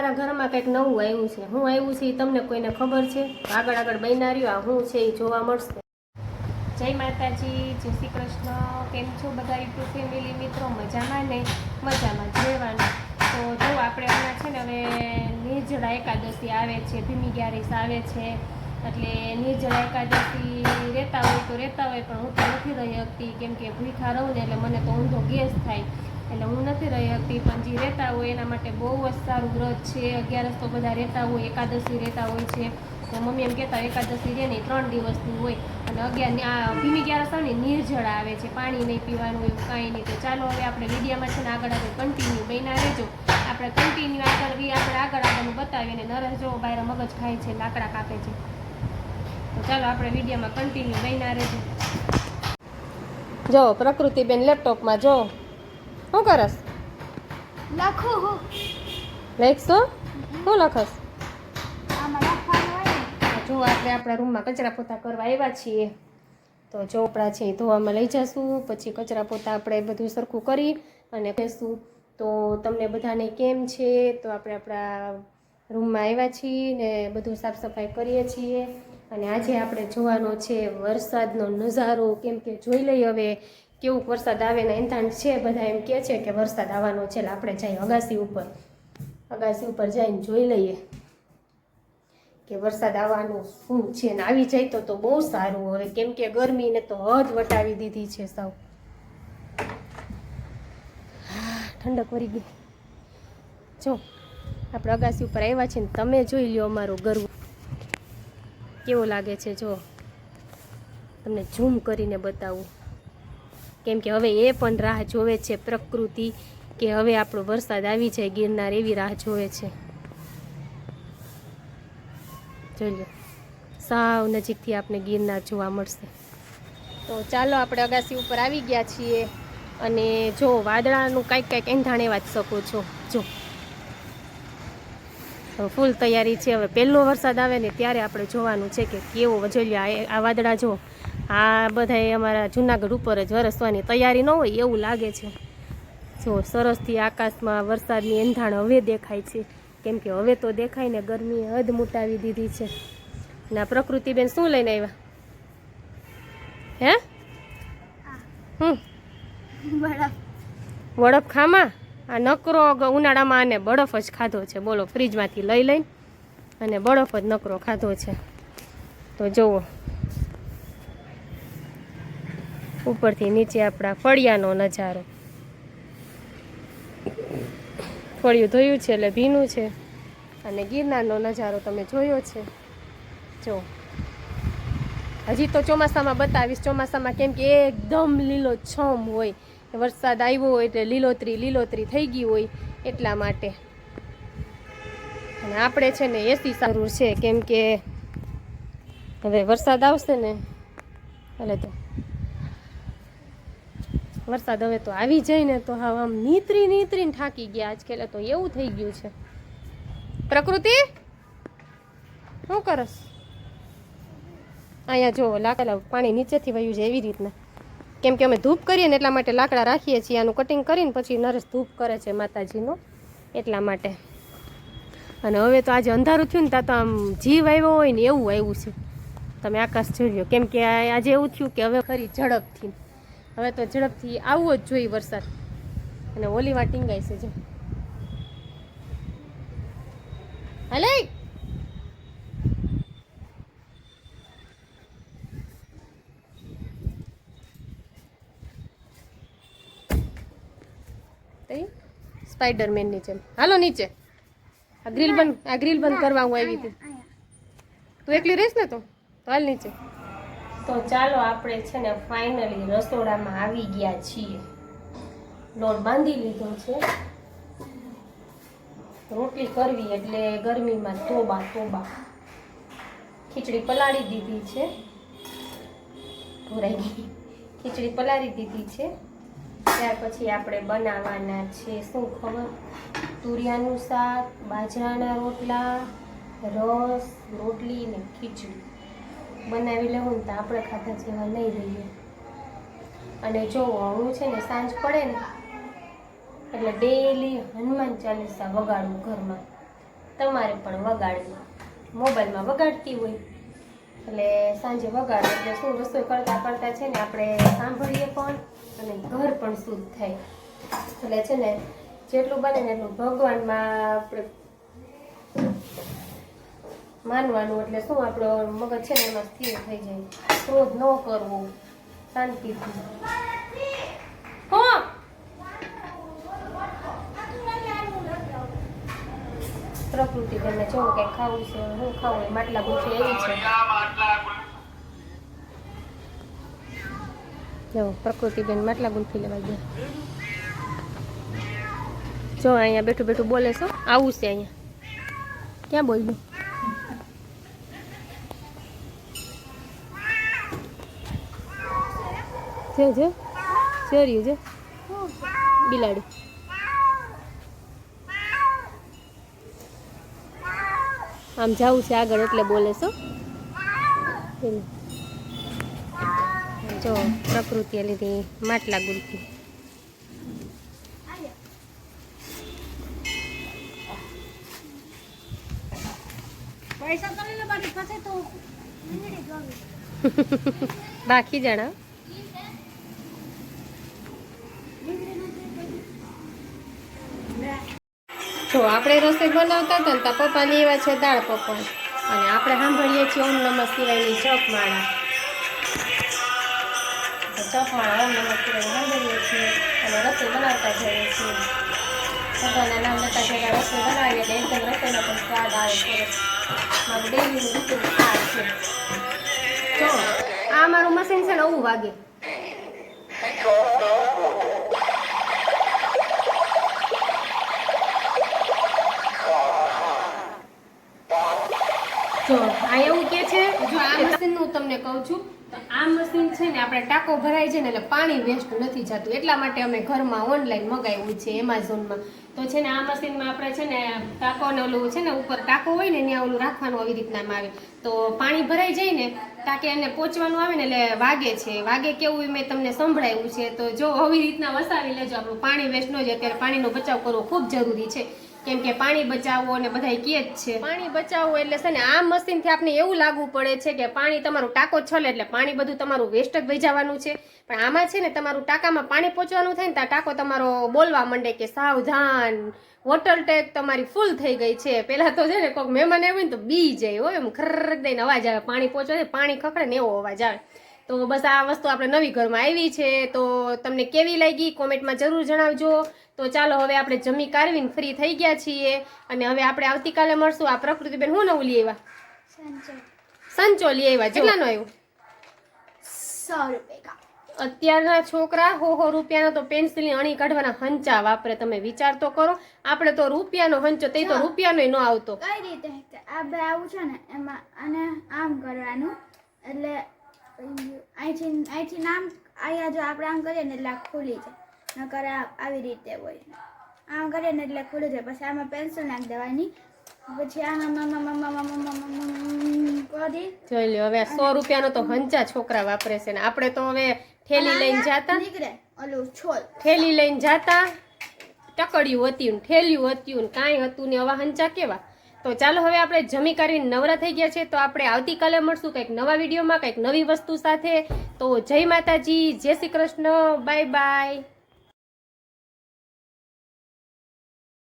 અમારા ઘરમાં કંઈક નવું આવ્યું છે. હું આવ્યું છે તમને કોઈને ખબર છે? આગળ આગળ બન્યા રહ્યું. આ હું છે એ જોવા મળશે. જય માતાજી. જય શ્રી કૃષ્ણ. કેમ છો બધા યુટ્યુબ ફેમિલી મિત્રો, મજામાં ને? મજામાં જ તો જો આપણે હમણાં છે ને હવે નિર્જળા એકાદશી આવે છે. ભીમી ગ્યારીસ આવે છે. એટલે નિર્જળા એકાદશી રહેતા હોય તો રહેતા હોય, પણ હું તો નથી રહી શકતી. કેમ કે ભૂખા રહું ને એટલે મને તો ઊંધો ગેસ થાય. એટલે હું નથી રહી હતી પણ જે રહેતા હોય એના માટે બહુ જ સારું વ્રત છે. અગિયારસ તો બધા રહેતા હોય, એકાદશી રહેતા હોય છે. તો મમ્મી એમ કહેતા એકાદશી રહે ને ત્રણ દિવસની હોય. અને અગિયાર આ ભીમી ગ્યારસ આવે ને, નિર્જળા આવે છે. પાણી નહીં પીવાનું એવું કાંઈ નહીં. તો ચાલો હવે આપણે મીડિયામાં છે ને આગળ આગળ કન્ટિન્યુ બન્યા રહેજો. આપણે કન્ટિન્યુ આગળ બી આપણે આગળ આગળનું બતાવીને નરસ જો બાયરા મગજ ખાય છે, લાકડા કાપે છે. તો ચાલો આપણે વિડીયોમાં કન્ટિન્યુ બન્યા રહેજો. જો, પ્રકૃતિબેન, લેપટોપમાં જો. શું કરસ? લખું હું. લખશો શું લખસ? જો આપણે આપણા રૂમમાં કચરા પોતા કરવા આવ્યા છીએ તો ચોપડા છે ધોવામાં લઈ જશું પછી કચરા પોતા આપણે બધું સરખું કરી અને કહેશું તો તમને બધાને કેમ છે? તો આપણે આપણા રૂમમાં આવ્યા છીએ ને બધું સાફ સફાઈ કરીએ છીએ. અને આજે આપણે જોવાનો છે વરસાદનો નજારો કેમ કે જોઈ લઈએ હવે કેવું વરસાદ આવે ને એંધાણ છે બધા એમ કહે છે કે વરસાદ આવવાનો છે આપણે જઈએ અગાસી ઉપર. અગાસી ઉપર જઈને જોઈ લઈએ કે વરસાદ આવવાનું શું છે ને આવી જાય તો તો બહુ સારું હવે કેમ કે ગરમીને તો હદ વટાવી દીધી છે સાવ. ઠંડક વરી ગઈ. જો, આપણે અગાસી ઉપર આવ્યા છે ને તમે જોઈ લ્યો અમારું ગરવું. કેવું લાગે છે, જો. તમને ઝૂમ કરીને બતાવું. કેમ કે હવે એ પણ રાહ જોવે છે પ્રકૃતિ કે હવે આપણો વરસાદ આવી જાય, ગિરનાર એવી રાહ જોવે છે. જોઈ સાવ નજીકથી આપણે ગિરનાર જોવા મળશે. તો ચાલો આપણે અગાસી ઉપર આવી ગયા છીએ અને જો વાદળાનું કાંઈક કાંઈક એંધાણે જ શકો છો. જો. ફૂલ તૈયારી છે. હવે પહેલો વરસાદ આવે ને ત્યારે આપણે જોવાનું છે કે કેવો વજોલિયા આ વાદળા જો આ બધા અમારા જુનાગઢ ઉપર જ વરસવાની તૈયારી ન હોય એવું લાગે છે. જો સરસથી આકાશમાં વરસાદની એંધાણ હવે દેખાય છે. કેમ કે હવે તો દેખાય ને ગરમી હદ મુટાવી દીધી છે. ના પ્રકૃતિબેન શું લઈને આવ્યા? હે? હમ. બરફ. ખામાં? આ નકરો ઉનાળામાં આને બરફ જ ખાધો છે. બોલો ફ્રીજમાંથી લઈ લઈને અને બરફ જ નકરો ખાધો છે. તો જુઓ. ઉપરથી નીચે આપણા ફળિયાનો નજારો. ફળિયું ધોયું છે એટલે ભીનું છે. અને ગિરનારનો નજારો તમે જોયો છે. જો. હજી તો ચોમાસામાં બતાવીશ. ચોમાસામાં કેમ કે એકદમ લીલો છમ હોય. વરસાદ આવ્યો હોય એટલે લીલોતરી લીલોતરી થઈ ગઈ હોય એટલા માટે. અને આપણે છે ને એસી સારું છે. કેમ કે હવે વરસાદ આવશે ને, એટલે તો વરસાદ હવે તો આવી જાય ને તો હા આમ નીતરી નીતરીને થાકી ગયા આજકાલ તો એવું થઈ ગયું છે. પ્રકૃતિ, શું કરસ? અહીંયા જો લાકડા પાણી નીચેથી વયું છે એવી રીતના. કેમ કે અમે ધૂપ કરીએ ને એટલા માટે લાકડા રાખીએ છીએ, આનું કટિંગ કરીને પછી નરેશ ધૂપ કરે છે માતાજીનો એટલા માટે. અને હવે તો આજે અંધારું થયું ને ત્યાં તો આમ જીવ આવ્યો હોય ને એવું આવ્યું છે. તમે આકાશ જોઈ લો. કેમ કે આજે એવું થયું કે હવે ફરી ઝડપથી. હવે તો ઝડપથી આવવો જ જોઈએ વરસાદ. અને ઓલીમાં ટીંગાય છે, જો. હલે! સ્પાઈડરમેનની જેમ. હાલો નીચે. આ ગ્રીલ બંધ આ ગ્રીલ બંધ કરવા હું આવી હતી. તું એકલી રહીશ ને તો હાલ નીચે. તો ચાલો આપણે છે ને ફાઇનલી રસોડામાં આવી ગયા છીએ. લોટ બાંધી લીધો છે. રોટલી કરવી એટલે ગરમીમાં તોબા તોબા ખીચડી પલાળી દીધી છે. ભૂરાઈ ગઈ. ખીચડી પલાળી દીધી છે. ત્યાર પછી આપણે બનાવવાના છે શું ખબર? તુરિયાનું શાક, બાજરાના રોટલા, રસ, રોટલી ને ખીચડી. બનાવી લેવું ને તો આપણે ખાતા જેવા નહીં રહીએ. અને જો હું છે ને સાંજ પડે ને, એટલે ડેલી હનુમાન ચાલીસા વગાડવું ઘરમાં. તમારે પણ વગાડવું. મોબાઈલમાં વગાડતી હોય. એટલે સાંજે વગાડે. એટલે શું રસોઈ કરતાં કરતાં છે ને આપણે સાંભળીએ પણ અને ઘર પણ શુદ્ધ થાય. એટલે છે ને, જેટલું બને ને એટલું ભગવાનમાં આપણે માનવાનું એટલે શું આપણો મગજ છે ને એમાં સ્થિર થઈ જાય. ક્રોધ ન કરવો. શાંતિથી. પ્રકૃતિ ગમે જો કંઈ ખાવું છે, હું ખાવું માટલા ગુફી એવી છે. જો પ્રકૃતિબેન માટલા ગુલ્ફી લેવા ગયા જો, અહીંયા બેઠું બેઠું બોલે છો. આવું છે અહીંયા. ક્યાં બોલ્યું? જો જો ચોર્યું જો બિલાડી. આમ જવું છે આગળ એટલે બોલે છો જો પ્રકૃતિએ લીધી માટલા ગુલકી બાકી જણા જો આપણે રસોઈ બનાવતા હતા ને તો પપ્પા લેવા છે દાળ પકવાન અને આપણે સાંભળીએ છીએ ઓમ નમઃ શિવાયની ચપમાળા ચપમાળા ઓમ નમઃ સાંભળીએ છીએ અને રસોઈ બનાવતા જઈએ છીએ. ભગવાનના નામ લેતા જઈને રસોઈ બનાવીએ એટલે પણ સ્વાદ આવે સરસ મારું ડેલીનું રૂટીન છે. જો, આ મારું મશીન છે ને આવું વાગે. જો આ એવું કે છે જો આ મશીન હું તમને કહું છું તો આ મશીન છે ને આપણે ટાંકો ભરાય છે ને એટલે પાણી વેસ્ટ નથી જતું એટલા માટે અમે ઘરમાં ઓનલાઈન મગાવ્યું છે એમેઝોનમાં તો છે ને આ મશીનમાં આપણે છે ને ટાંકોને ઓલું છે ને ઉપર ટાંકો હોય ને ત્યાં ઓલું રાખવાનું આવી રીતના આવે. તો પાણી ભરાઈ જાય ને ટાંકે એને પહોંચવાનું આવે ને એટલે વાગે છે. વાગે કેવું મેં તમને સંભળાયું છે. તો જો આવી રીતના વસાવી લેજો આપણું પાણી વેસ્ટ ન જાય અત્યારે પાણીનો બચાવ કરવો ખૂબ જરૂરી છે. કેમ કે પાણી બચાવો અને બધા કહે જ છે. પાણી બચાવવું એટલે છે ને આ મશીનથી આપને એવું લાગવું પડે છે કે પાણી તમારું ટાંકો છલે એટલે પાણી બધું તમારું વેસ્ટ જ વહી જવાનું છે. પણ આમાં છે ને તમારું ટાંકામાં પાણી પહોંચવાનું થાય ને ત્યાં ટાંકો તમારો બોલવા માંડે કે સાવધાન વોટર ટેક તમારી ફૂલ થઈ ગઈ છે. પહેલાં તો છે ને કોઈક મહેમાન આવ્યું ને તો બી જાય હોય એમ ખર દઈને અવાજ આવે, પાણી પહોંચવા પાણી ખખડે ને એવો અવાજ આવે. તો બસ આ વસ્તુ આપણે નવી ઘરમાં આવી છે. તો તમને કેવી લાગી? કોમેન્ટમાં જરૂર જણાવજો. તો ચાલો હવે આપણે જમી કારવીને ફ્રી થઈ ગયા છીએ. અને હવે આપણે આવતીકાલે મળશું. આ પ્રકૃતિબેન હું નવું લઈ આવ્યા? સંચય સંચો લઈ આવ્યા. કેટલાનો આવ્યો? સો રૂપિયા. અત્યારના છોકરા હો હો રૂપિયાના તો પેન્સિલની અણી કાઢવાના હંચા વાપરે. તમે વિચાર તો કરો. આપણે તો રૂપિયાનો હંચો તે તો રૂપિયાનો ન આવતો. કઈ રીતે? આ બે આવું છે ને એમાં અને આમ કરવાનું. એટલે અહીંથી અહીંથી નામ અહીંયા જો આપણે આમ કરીએ ને એટલે આ ખુલી જાય. નકર આવી રીતે હોય. આમ કરીએ ને એટલે ખુલી જાય. પછી આમાં પેન્સિલ નાખી દેવાની. પછી આમાં જોઈ લો હવે સો રૂપિયાનો તો હંચા છોકરા વાપરે છે ને. આપણે તો હવે થેલી લઈને જતા. નીકળે. ઓલું છોલ. થેલી લઈને જતા. ટકડ્યું હતું ને થેલ્યું હતું ને કાંઈ હતું ને હવે હંચા કેવા? તો ચાલો હવે આપણે જમી કરીને નવરા થઈ ગયા છે. તો આપણે આવતીકાલે મળશું કંઈક નવા વિડીયોમાં, કંઈક નવી વસ્તુ સાથે. તો જય માતાજી, જય શ્રી કૃષ્ણ, બાય બાય.